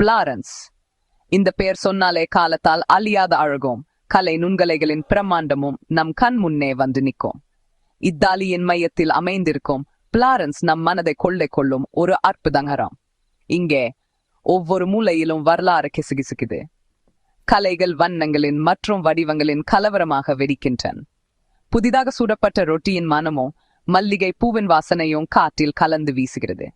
Florence. இந்த பெயர் சொன்னாலே காலத்தால் அழியாத அழகும். கலை நுண்கலைகளின் பிரம்மாண்டமும் நம் கண் முன்னே வந்து நிற்கும். இத்தாலியின் மையத்தில் அமைந்திருக்கும் பிளாரன்ஸ் நம் மனதை கொள்ளை கொள்ளும் ஒரு அற்புதங்கரம் இங்கே ஒவ்வொரு மூலையிலும் வரலாறு கிசுகிசுக்குது. கலைகள் வண்ணங்களின் மற்றும் வடிவங்களின் கலவரமாக வெடிக்கின்றன. புதிதாக சுடப்பட்ட ரொட்டியின் மனமும் மல்லிகை பூவின் வாசனையும் காற்றில் கலந்து வீசுகிறது.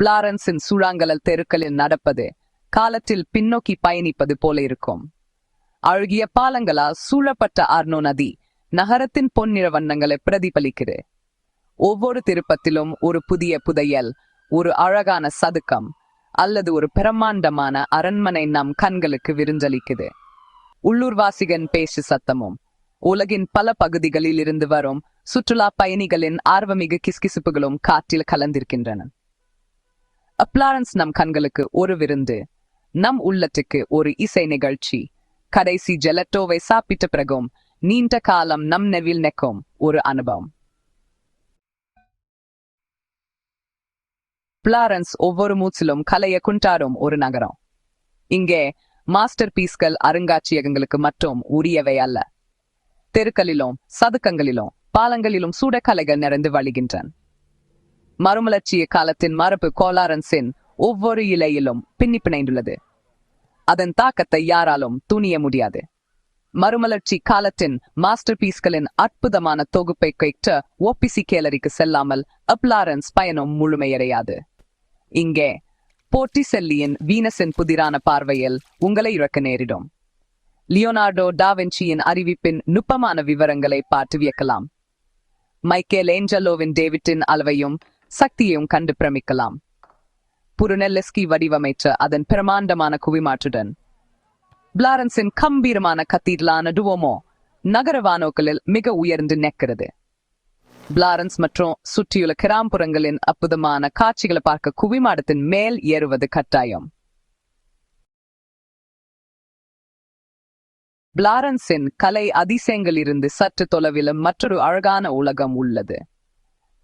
பிளாரன்ஸின் சூழாங்கலல் தெருக்களில் நடப்பது காலத்தில் பின்னோக்கி பயணிப்பது போல இருக்கும். அழுகிய பாலங்களால் சூழப்பட்ட ஆர்னோ நதி நகரத்தின் பொன்னிற வண்ணங்களை பிரதிபலிக்குது. ஒவ்வொரு திருப்பத்திலும் ஒரு புதிய புதையல் ஒரு அழகான சதுக்கம் அல்லது ஒரு பிரம்மாண்டமான அரண்மனை நம் கண்களுக்கு விருந்தளிக்குது. உள்ளூர்வாசிகன் பேச்சு சத்தமும் உலகின் பல பகுதிகளில் இருந்து வரும் சுற்றுலா பயணிகளின் ஆர்வமிகு கிஸ்கிசுப்புகளும் காற்றில் கலந்திருக்கின்றன. அப்ளாரன்ஸ் நம் கண்களுக்கு ஒரு விருந்து நம் உள்ளத்துக்கு ஒரு இசை நிகழ்ச்சி. கடைசி ஜெலட்டோவை சாப்பிட்ட பிறகும் நீண்ட காலம் நம் நெவில் நெக்கும் ஒரு அனுபவம். பிளாரன்ஸ் ஒவ்வொரு மூச்சிலும் கலைய குண்டாரும் ஒரு நகரம். இங்கே மாஸ்டர் பீஸ்கள் அருங்காட்சியகங்களுக்கு மட்டும் உரியவை அல்ல. தெருக்களிலும் சதுக்கங்களிலும் பாலங்களிலும் சூடக்கலைகள் நிறைந்து வழிகின்றன. மறுமலர்ச்சிய காலத்தின் மரபு கோலாரன்ஸின் ஒவ்வொரு இலையிலும் பின்னி பிணைந்துள்ளது அதன் தாக்கத்தை யாராலும் துணிய முடியாது. மறுமலர்ச்சி காலத்தின் மாஸ்டர் பீஸ்களின் அற்புதமான தொகுப்பை கேட்ட ஓபிசி கேலரிக்கு செல்லாமல் அப்லாரன்ஸ் பயணம் முழுமையடையாது. இங்கே போர்டிசெல்லியின் வீனஸின் புதிரான பார்வையில் உங்களை இழக்க நேரிடும். லியோனார்டோ டாவென்சியின் அறிவிப்பின் நுட்பமான விவரங்களை பார்த்து வியக்கலாம். மைக்கேல் ஏஞ்சலோவின் டேவிட்டின் அளவையும் சக்தியையும் கண்டு பிரமிக்கலாம். புருநெல்லெஸ்கி வடிவமைத்த அதன் பிரமாண்டமான குவிமாற்றுடன். பிளாரன்ஸின் கம்பீரமான கத்தீட்லான டுவோமோ நகர வானோக்களில் மிக உயர்ந்து நிற்கிறது. பிளாரன்ஸ் மற்றும் சுற்றியுள்ள கிராம்புறங்களின் அற்புதமான காட்சிகளை பார்க்க குவிமாடத்தின் மேல் ஏறுவது கட்டாயம். பிளாரன்ஸின் கலை அதிசயங்களிலிருந்து சற்று தொலைவில் மற்றொரு அழகான உலகம் உள்ளது.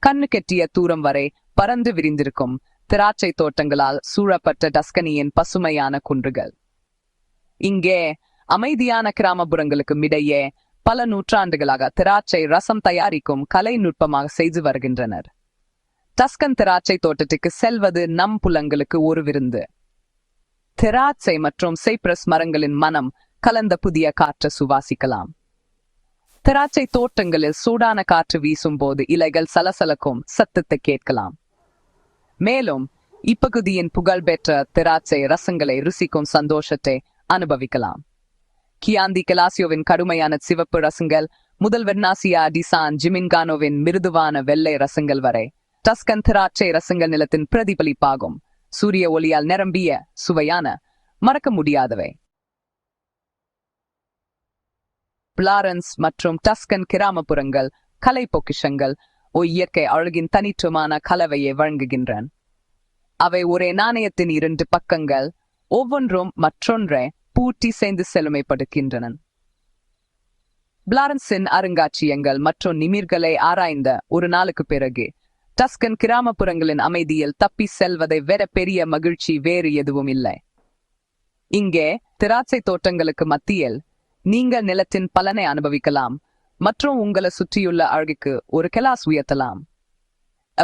கண்ணு கெட்டிய தூரம் வரை பறந்து விரிந்திருக்கும் திராட்சை தோட்டங்களால் சூழப்பட்ட டஸ்கனியின் பசுமையான குன்றுகள். இங்கே அமைதியான கிராமப்புறங்களுக்கு இடையே பல நூற்றாண்டுகளாக திராட்சை ரசம் தயாரிக்கும் கலை நுட்பமாக செய்து வருகின்றனர். டஸ்கன் திராட்சை தோட்டத்துக்கு செல்வது நம் புலங்களுக்கு ஒரு விருந்து. திராட்சை மற்றும் சைப்ரஸ் மரங்களின் மனம் கலந்த புதிய காற்று சுவாசிக்கலாம். திராட்சை தோட்டங்களில் சூடான காற்று வீசும் போது இலைகள் சலசலக்கும் சத்தத்தை கேட்கலாம். மேலும் இப்பகுதியின் புகழ்பெற்ற திராட்சை ரசங்களை ருசிக்கும் சந்தோஷத்தை அனுபவிக்கலாம். கியாந்தி கலாசியோவின் கடுமையான சிவப்பு ரசங்கள் முதல் வெர்னாசியா டிசான் ஜிமின்கானோவின் மிருதுவான வெள்ளை ரசங்கள் வரை டஸ்கன் திராட்சை ரசங்கள் நிலத்தின் பிரதிபலிப்பாகும். சூரிய ஒளியால் நிரம்பிய சுவையான மறக்க முடியாதவை. பிளாரன்ஸ் மற்றும் டஸ்கன் கிராமப்புறங்கள் கலை பொக்கிஷங்கள் ஒரு இயற்கை அழகின் தனித்துவமான கலவையை வழங்குகின்றன. அவை ஒரே நாணயத்தின் இரண்டு பக்கங்கள் ஒவ்வொன்றும் மற்றொன்றை பூட்டி சேர்ந்து செழுமைப்படுகின்றன. பிளாரன்ஸின் அருங்காட்சியங்கள் மற்றும் நிமிர்களை ஆராய்ந்த ஒரு நாளுக்கு பிறகு டஸ்கன் கிராமப்புறங்களின் அமைதியில் தப்பி செல்வதை வேற பெரிய மகிழ்ச்சி வேறு எதுவும் இல்லை. இங்கே திராட்சை தோட்டங்களுக்கு மத்தியில் நீங்கள் நிலத்தின் பலனை அனுபவிக்கலாம். மற்றும் உங்களை சுற்றியுள்ள அழகுக்கு ஒரு கெலாஸ் உயர்த்தலாம்.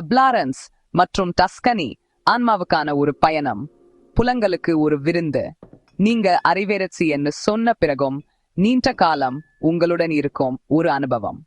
பிளாரன்ஸ் மற்றும் டஸ்கனி ஆன்மாவுக்கான ஒரு பயணம். புலங்களுக்கு ஒரு விருந்து. நீங்க அறிவேரட்சி என்று சொன்ன பிறகும் நீண்ட காலம் உங்களுடன் இருக்கும் ஒரு அனுபவம்.